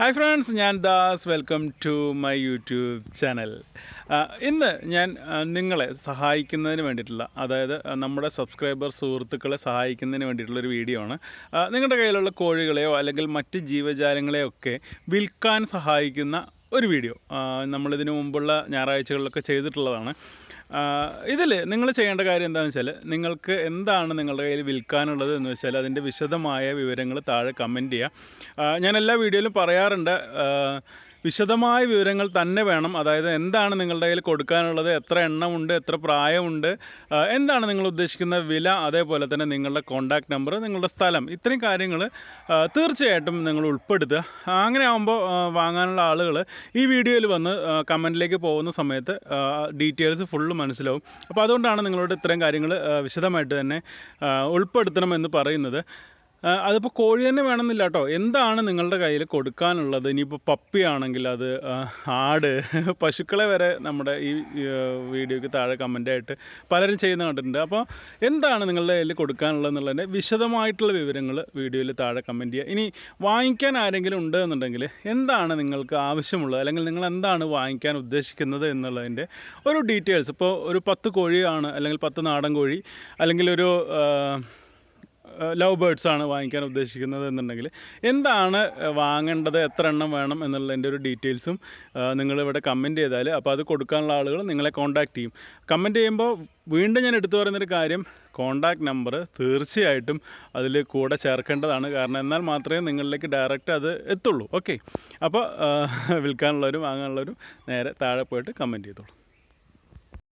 Hi friends ഞാൻ Das. Welcome to my YouTube channel ഇന്ന് ഞാൻ നിങ്ങളെ സഹായിക്കുന്നതിന് വേണ്ടിയിട്ടുള്ള അതായത് നമ്മുടെ സബ്സ്ക്രൈബർ സുഹൃത്തുക്കളെ സഹായിക്കുന്നതിന് വേണ്ടിയിട്ടുള്ളൊരു വീഡിയോ ആണ്. നിങ്ങളുടെ കയ്യിലുള്ള കോഴികളെയോ അല്ലെങ്കിൽ മറ്റ് ജീവജാലങ്ങളെയോ ഒക്കെ വിൽക്കാൻ സഹായിക്കുന്ന ഒരു വീഡിയോ നമ്മളിതിനു മുമ്പുള്ള ഞായറാഴ്ചകളിലൊക്കെ ചെയ്തിട്ടുള്ളതാണ്. ഇതിൽ നിങ്ങൾ ചെയ്യേണ്ട കാര്യം എന്താണെന്ന് വെച്ചാൽ നിങ്ങൾക്ക് എന്താണ് നിങ്ങളുടെ കയ്യിൽ വിൽക്കാനുള്ളത് എന്ന് വെച്ചാൽ അതിന്റെ വിശദമായ വിവരങ്ങൾ താഴെ കമന്റ് ചെയ്യുക ഞാൻ എല്ലാ വീഡിയോയിലും പറയാറുണ്ട്. വിശദമായ വിവരങ്ങൾ തന്നെ വേണം. അതായത് എന്താണ് നിങ്ങളുടെ കയ്യിൽ കൊടുക്കാനുള്ളത്? എത്ര എണ്ണമുണ്ട്? എത്ര പ്രായമുണ്ട്? എന്താണ് നിങ്ങൾ ഉദ്ദേശിക്കുന്ന വില? അതേപോലെ തന്നെ നിങ്ങളുടെ കോൺടാക്റ്റ് നമ്പർ നിങ്ങളുടെ സ്ഥലം ഇത്രയും കാര്യങ്ങൾ തീർച്ചയായിട്ടും നിങ്ങൾ ഉൾപ്പെടുത്തുക. അങ്ങനെ ആകുമ്പോൾ വാങ്ങാനുള്ള ആളുകൾ ഈ വീഡിയോയിൽ വന്ന് കമന്റിലേക്ക് പോകുന്ന സമയത്ത് ഡീറ്റെയിൽസ് ഫുള്ള് മനസ്സിലാവും. അപ്പോൾ അതുകൊണ്ടാണ് നിങ്ങളോട് ഇത്രയും കാര്യങ്ങൾ വിശദമായിട്ട് തന്നെ ഉൾപ്പെടുത്തണമെന്ന് പറയുന്നത്. അതിപ്പോൾ കോഴി തന്നെ വേണമെന്നില്ല കേട്ടോ. എന്താണ് നിങ്ങളുടെ കയ്യിൽ കൊടുക്കാനുള്ളത്? ഇനിയിപ്പോൾ പപ്പിയാണെങ്കിൽ അത് ആട് പശുക്കളെ വരെ നമ്മുടെ ഈ വീഡിയോയ്ക്ക് താഴെ കമന്റായിട്ട് പലരും ചെയ്യുന്ന കണ്ടിട്ടുണ്ട്. അപ്പോൾ എന്താണ് നിങ്ങളുടെ കയ്യിൽ കൊടുക്കാനുള്ളത് എന്നുള്ളതിന്റെ വിശദമായിട്ടുള്ള വിവരങ്ങൾ വീഡിയോയിൽ താഴെ കമന്റ് ചെയ്യുക. ഇനി വാങ്ങിക്കാൻ ആരെങ്കിലും ഉണ്ട് എന്നുണ്ടെങ്കിൽ എന്താണ് നിങ്ങൾക്ക് ആവശ്യമുള്ളത്? അല്ലെങ്കിൽ നിങ്ങൾ എന്താണ് വാങ്ങിക്കാൻ ഉദ്ദേശിക്കുന്നത് എന്നുള്ളതിന്റെ ഒരു ഡീറ്റെയിൽസ് ഇപ്പോൾ ഒരു പത്ത് കോഴിയാണ് അല്ലെങ്കിൽ പത്ത് നാടൻ കോഴി അല്ലെങ്കിൽ ഒരു ലവ് ബേർഡ്സ് ആണ് വാങ്ങിക്കാൻ ഉദ്ദേശിക്കുന്നത് എന്നുണ്ടെങ്കിൽ. എന്താണ് വാങ്ങേണ്ടത് എത്ര എണ്ണം വേണം എന്നുള്ളതിന്റെ ഒരു ഡീറ്റെയിൽസും നിങ്ങളിവിടെ കമന്റ് ചെയ്താൽ അപ്പോൾ അത് കൊടുക്കാനുള്ള ആളുകൾ നിങ്ങളെ കോൺടാക്റ്റ് ചെയ്യും. കമന്റ് ചെയ്യുമ്പോൾ വീണ്ടും ഞാൻ എടുത്തു പറയുന്നൊരു കാര്യം കോൺടാക്ട് നമ്പർ തീർച്ചയായിട്ടും അതിൽ കൂടെ ചേർക്കേണ്ടതാണ്. കാരണം എന്നാൽ മാത്രമേ നിങ്ങളിലേക്ക് ഡയറക്റ്റ് അത് എത്തുള്ളൂ. ഓക്കെ. അപ്പോൾ വിൽക്കാനുള്ളവരും വാങ്ങാനുള്ളവരും നേരെ താഴെ പോയിട്ട് കമന്റ് ചെയ്തോളൂ.